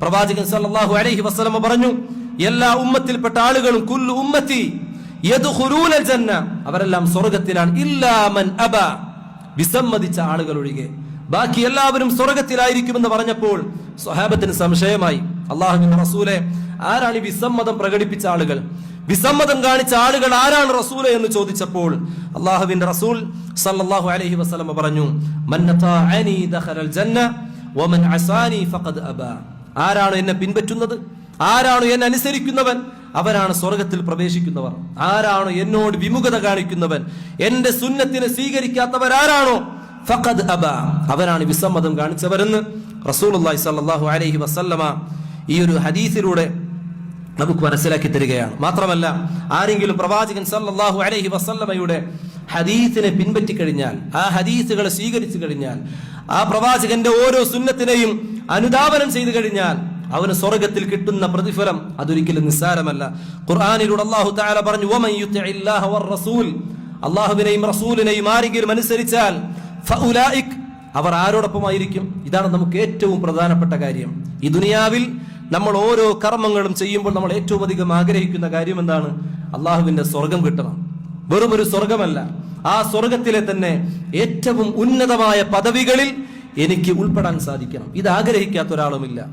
പ്രവാചകൻ സല്ലല്ലാഹു അലൈഹി വസല്ലമ പറഞ്ഞു എല്ലാ ഉമ്മത്തിൽപ്പെട്ട ആളുകളും കുല്ലു ഉമ്മത്തി ജന്ന അവരെല്ലാം സ്വർഗത്തിലാണ്. ഇല്ലാ മൻ അബ. വിസമ്മതിച്ച ആളുകൾ ഒഴികെ ബാക്കി എല്ലാവരും സ്വർഗത്തിലായിരിക്കുമെന്ന് പറഞ്ഞപ്പോൾ സ്വഹാബത്തിന് സംശയമായി. അള്ളാഹുവിന്റെ റസൂലെ ആരാണ് ഈ വിസമ്മതം പ്രകടിപ്പിച്ച ആളുകൾ? വിസമ്മതം കാണിച്ച ആളുകൾ ആരാണ് റസൂലെ എന്ന് ചോദിച്ചപ്പോൾ അള്ളാഹുവിന്റെ റസൂൽ സല്ലല്ലാഹു അലൈഹി വസല്ലമ പറഞ്ഞു മൻ അതാഅനി ദഖലൽ ജന്ന വമൻ അസാനി ഫഖദ് അബാ. ആരാണ് എന്നെ പിൻപറ്റുന്നത്? ആരാണ് എന്നെ അനുസരിക്കുന്നവൻ? അവരാണ് സ്വർഗത്തിൽ പ്രവേശിക്കുന്നവർ. ആരാണ് എന്നോട് വിമുഖത കാണിക്കുന്നവൻ? എന്റെ സുന്നത്തിനെ സ്വീകരിക്കാത്തവരാരാണോ ഫഖദ് അബ. അവരാണ് വിസമ്മതം കാണിച്ചവരെന്ന് റസൂലുള്ളാഹി സ്വല്ലല്ലാഹു അലൈഹി വസല്ലമ ഈ ഒരു ഹദീസിലൂടെ നമുക്ക് മനസ്സിലാക്കി തരികയാണ്. മാത്രമല്ല ആരെങ്കിലും പ്രവാചകൻ സ്വല്ലല്ലാഹു അലൈഹി വസല്ലമയുടെ ഹദീസിനെ പിൻപറ്റി കഴിഞ്ഞാൽ ആ ഹദീസുകളെ സ്വീകരിച്ചു കഴിഞ്ഞാൽ ആ പ്രവാചകന്റെ ഓരോ സുന്നത്തിനെയും അനുധാവനം ചെയ്തു കഴിഞ്ഞാൽ അവന് സ്വർഗത്തിൽ കിട്ടുന്ന പ്രതിഫലം അതൊരിക്കലും നിസ്സാരമല്ല. ഖുർആാനിലൂടെ അള്ളാഹു താല പറഞ്ഞു റസൂൽ. അള്ളാഹുവിനെയും റസൂലിനെയും ആരെങ്കിലും അനുസരിച്ചാൽ അവർ ആരോടൊപ്പമായിരിക്കും. ഇതാണ് നമുക്ക് ഏറ്റവും പ്രധാനപ്പെട്ട കാര്യം. ഈ ദുനിയാവിൽ നമ്മൾ ഓരോ കർമ്മങ്ങളും ചെയ്യുമ്പോൾ നമ്മൾ ഏറ്റവും അധികം ആഗ്രഹിക്കുന്ന കാര്യം എന്താണ്? അള്ളാഹുവിന്റെ സ്വർഗം കിട്ടണം. വെറും ഒരു സ്വർഗമല്ല. ആ സ്വർഗത്തിലെ തന്നെ ഏറ്റവും ഉന്നതമായ പദവികളിൽ എനിക്ക് ഉൾപ്പെടാൻ സാധിക്കണം. ഇത് ആഗ്രഹിക്കാത്ത ഒരാളുമില്ല.